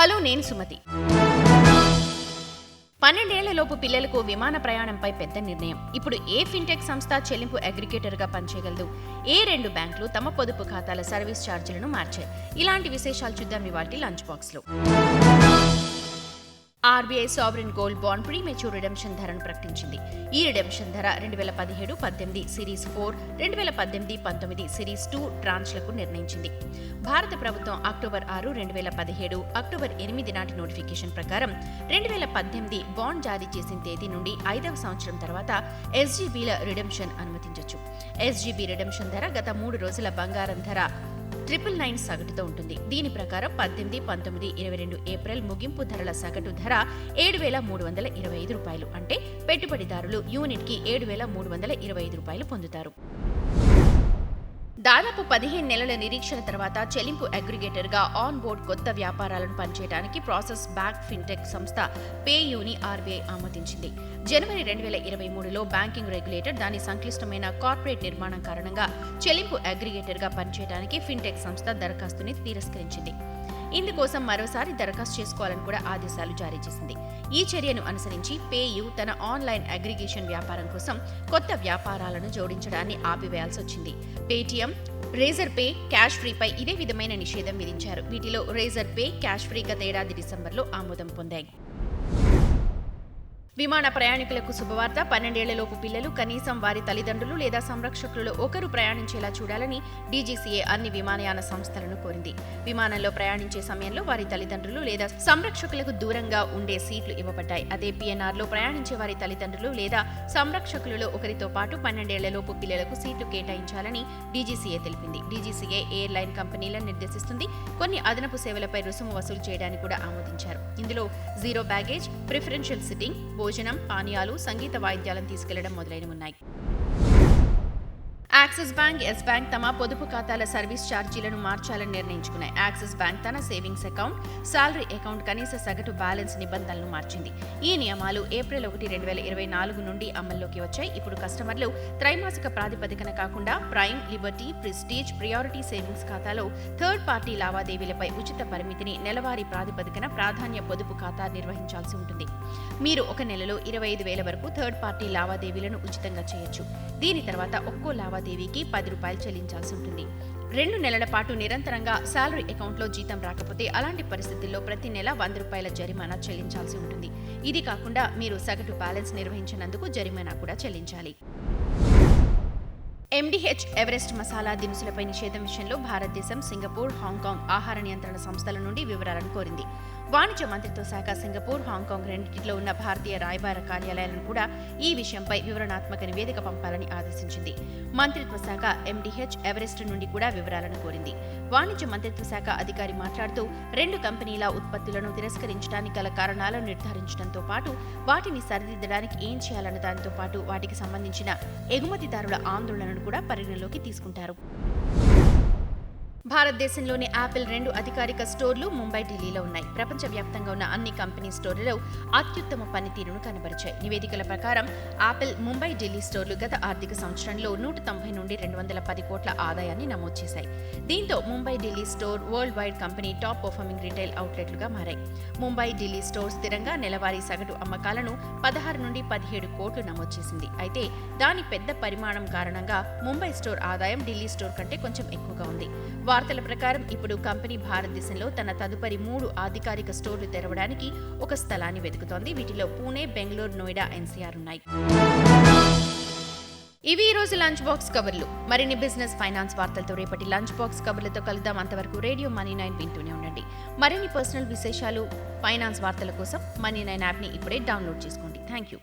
Hello నేను సుమతి. పన్నెండేళ్ళలోపు పిల్లలకు విమాన ప్రయాణంపై పెద్ద నిర్ణయం. ఇప్పుడు ఏ ఫిన్టెక్ సంస్థ చెల్లింపు అగ్రిగేటర్గా పనిచేయగలదు? ఏ రెండు బ్యాంకులు తమ పొదుపు ఖాతాల సర్వీస్ ఛార్జీలను మార్చాయి? ఇలాంటి విశేషాలు చూద్దాం ఇవాటి లంచ్ బాక్స్లో. RBI sovereign gold bond premature redemption ధరను ప్రకటించింది. ఈ రిడెంప్షన్ ధర రెండు వేల పదిహేడు పద్దెనిమిది సిరీస్ ఫోర్ రెండు వేల పద్దెనిమిది పంతొమ్మిది సిరీస్ టూ ట్రాన్స్లకు నిర్ణయించింది. భారత ప్రభుత్వం అక్టోబర్ ఆరు రెండు వేల పదిహేడు అక్టోబర్ ఎనిమిది నాటి నోటిఫికేషన్ ప్రకారం రెండు వేల పద్దెనిమిది బాండ్ జారీ చేసిన తేదీ నుండి ఐదవ సంవత్సరం తర్వాత ఎస్జీబీల రిడెంప్షన్ అనుమతించవచ్చు ఎస్జీబీ రిడెంప్షన్ ధర గత మూడు రోజుల బంగారం ధర ట్రిపుల్ నైన్ సగటుతో ఉంటుంది. దీని ప్రకారం పద్దెనిమిది పంతొమ్మిది ఇరవై రెండు ఏప్రిల్ ముగింపు ధరల సగటు ధర ఏడు వేల మూడు వందల ఇరవై ఐదు రూపాయలు. అంటే పెట్టుబడిదారులు యూనిట్కి ఏడు వేల మూడు వందల ఇరవై ఐదు రూపాయలు పొందుతారు. దాదాపు పదిహేను నెలల నిరీక్షణ తర్వాత చెల్లింపు అగ్రిగేటర్గా ఆన్ బోర్డ్ కొత్త వ్యాపారాలను పనిచేయడానికి ప్రాసెస్ బ్యాక్ ఫిన్టెక్ సంస్థ పేయూని ఆర్బీఐ ఆమోదించింది. జనవరి రెండు వేల ఇరవై మూడులో బ్యాంకింగ్ రెగ్యులేటర్ దాని సంక్లిష్టమైన కార్పొరేట్ నిర్మాణం కారణంగా చెల్లింపు అగ్రిగేటర్గా పనిచేయడానికి ఫిన్టెక్ సంస్థ దరఖాస్తుని తిరస్కరించింది. ఇందుకోసం మరోసారి దరఖాస్తు చేసుకోవాలని కూడా ఆదేశాలు జారీ చేసింది. ఈ చర్యను అనుసరించి పేయు తన ఆన్లైన్ అగ్రిగేషన్ వ్యాపారం కోసం కొత్త వ్యాపారాలను జోడించడాన్ని ఆపివేయాల్సి వచ్చింది. పేటీఎం రేజర్ పే క్యాష్ ఫ్రీపై ఇదే విధమైన నిషేధం విధించారు. వీటిలో రేజర్ పే క్యాష్ ఫ్రీ గత ఏడాది డిసెంబర్లో ఆమోదం పొందాయి. విమాన ప్రయాణికులకు శుభవార్త. పన్నెండేళ్ళలోపు పిల్లలు కనీసం వారి తల్లిదండ్రులు లేదా సంరక్షకులలో ఒకరు ప్రయాణించేలా చూడాలని డీజీసీఏ అన్ని విమానయాన సంస్థలను కోరింది. విమానంలో ప్రయాణించే సమయంలో వారి తల్లిదండ్రులు లేదా సంరక్షకులకు దూరంగా ఉండే సీట్లు ఇవ్వబడ్డాయి. అదే పీఎన్ఆర్లో ప్రయాణించే వారి తల్లిదండ్రులు లేదా సంరక్షకులలో ఒకరితో పాటు పన్నెండేళ్ళలోపు పిల్లలకు సీట్లు కేటాయించాలని డీజీసీఏ తెలిపింది. డీజీసీఏ ఎయిర్ లైన్ కంపెనీలను నిర్దేశిస్తుంది. కొన్ని అదనపు సేవలపై రుసుము వసూలు చేయడానికి కూడా ఆమోదించారు. ఇందులో జీరో బ్యాగేజ్ ప్రిఫరెన్షియల్ సిట్టింగ్ భోజనం పానీయాలు సంగీత వాయిద్యాలను తీసుకెళ్ళడం మొదలైనవి ఉన్నాయి. యాక్సిస్ బ్యాంక్ ఎస్ బ్యాంక్ తమ పొదుపు ఖాతాల సర్వీస్ ఛార్జీలను మార్చాలని నిర్ణయించుకున్నాయి. యాక్సిస్ బ్యాంక్ తన సేవింగ్స్ అకౌంట్ సాలరీ అకౌంట్ కనీస సగటు బ్యాలెన్స్ నిబంధనలను మార్చింది. ఈ నియమాలు ఏప్రిల్ ఒకటి రెండు వేల ఇరవై నాలుగు నుండి అమల్లోకి వచ్చాయి. ఇప్పుడు కస్టమర్లు త్రైమాసిక ప్రాతిపదికన కాకుండా prime liberty prestige priority savings ఖాతాలో థర్డ్ పార్టీ లావాదేవీలపై ఉచిత పరిమితిని నెలవారీ ప్రాతిపదికన ప్రాధాన్య పొదుపు ఖాతా నిర్వహించాల్సి ఉంటుంది. మీరు ఒక నెలలో ఇరవై ఐదు వేల వరకు థర్డ్ పార్టీ లావాదేవీలను ఉచితంగా చేయొచ్చు. దీని తర్వాత ఒక్కో లావాదేవీ లావాదేవీకి పది రూపాయలు చెల్లించాల్సి ఉంటుంది. రెండు నెలల పాటు నిరంతరంగా శాలరీ అకౌంట్లో జీతం రాకపోతే అలాంటి పరిస్థితుల్లో ప్రతి నెల వంద రూపాయల జరిమానా చెల్లించాల్సి ఉంటుంది. ఇది కాకుండా మీరు సగటు బ్యాలెన్స్ నిర్వహించినందుకు జరిమానా కూడా చెల్లించాలి. ఎండిహెచ్ ఎవరెస్ట్ మసాలా దినుసులపై నిషేధం విషయంలో భారతదేశం సింగపూర్ హాంకాంగ్ ఆహార నియంత్రణ సంస్థల నుండి వివరాలను కోరింది. వాణిజ్య మంత్రిత్వ శాఖ సింగపూర్ హాంకాంగ్ రెండింటిలో ఉన్న భారతీయ రాయబార కార్యాలయాలను కూడా ఈ విషయంపై వివరణాత్మక నివేదిక పంపాలని ఆదేశించింది. మంత్రిత్వ శాఖ ఎండిహెచ్ ఎవరెస్ట్ నుండి కూడా వివరాలను కోరింది. వాణిజ్య మంత్రిత్వ శాఖ అధికారి మాట్లాడుతూ రెండు కంపెనీల ఉత్పత్తులను తిరస్కరించడానికి గల కారణాలను నిర్ధారించడంతో పాటు వాటిని సరిదిద్దడానికి ఏం చేయాలన్న దానితో పాటు వాటికి సంబంధించిన ఎగుమతిదారుల ఆందోళనను కూడా పరిగణలోకి తీసుకుంటారు. భారతదేశంలోని యాపిల్ రెండు అధికారిక స్టోర్లు ముంబై ఢిల్లీలో ఉన్నాయి. ప్రపంచవ్యాప్తంగా ఉన్న అన్ని కంపెనీ స్టోర్లలో అత్యుత్తమ పనితీరును కనబరిచాయి. నివేదికల ప్రకారం యాపిల్ ముంబై ఢిల్లీ స్టోర్లు గత ఆర్థిక సంవత్సరంలో నూట తొంభై నుండి రెండు వందల పది కోట్ల ఆదాయాన్ని నమోదు చేశాయి. దీంతో Mumbai Delhi store world wide company top performing retail అవుట్లెట్లుగా మారాయి. ముంబై ఢిల్లీ స్టోర్ స్థిరంగా నెలవారీ సగటు అమ్మకాలను పదహారు నుండి పదిహేడు కోట్లు నమోదు చేసింది. అయితే దాని పెద్ద పరిమాణం కారణంగా ముంబై స్టోర్ ఆదాయం ఢిల్లీ స్టోర్ కంటే కొంచెం ఎక్కువగా ఉంది. వార్తల ప్రకారం ఇప్పుడు కంపెనీ భారతదేశంలో తన తదుపరి మూడు అధికారిక స్టోర్లు తెరవడానికి ఒక స్థలాన్ని వెతుకుతోంది. వీటిలో పూణే బెంగళూరు నోయిడా ఎన్సీఆర్ ఉన్నాయి. ఇవి ఈ రోజు లంచ్ బాక్స్ కవర్లు. మరిన్ని బిజినెస్ ఫైనాన్స్ వార్తలతో రేపటి లంచ్ బాక్స్ కవర్లతో కలుద్దాం. అంతవరకు రేడియో మనీ నైన్ వింటూనే ఉండండి. మరిన్ని పర్సనల్ విశేషాలు ఫైనాన్స్ వార్తల కోసం మనీ నైన్ యాప్ని ఇప్పుడే డౌన్లోడ్ చేసుకోండి. Thank you.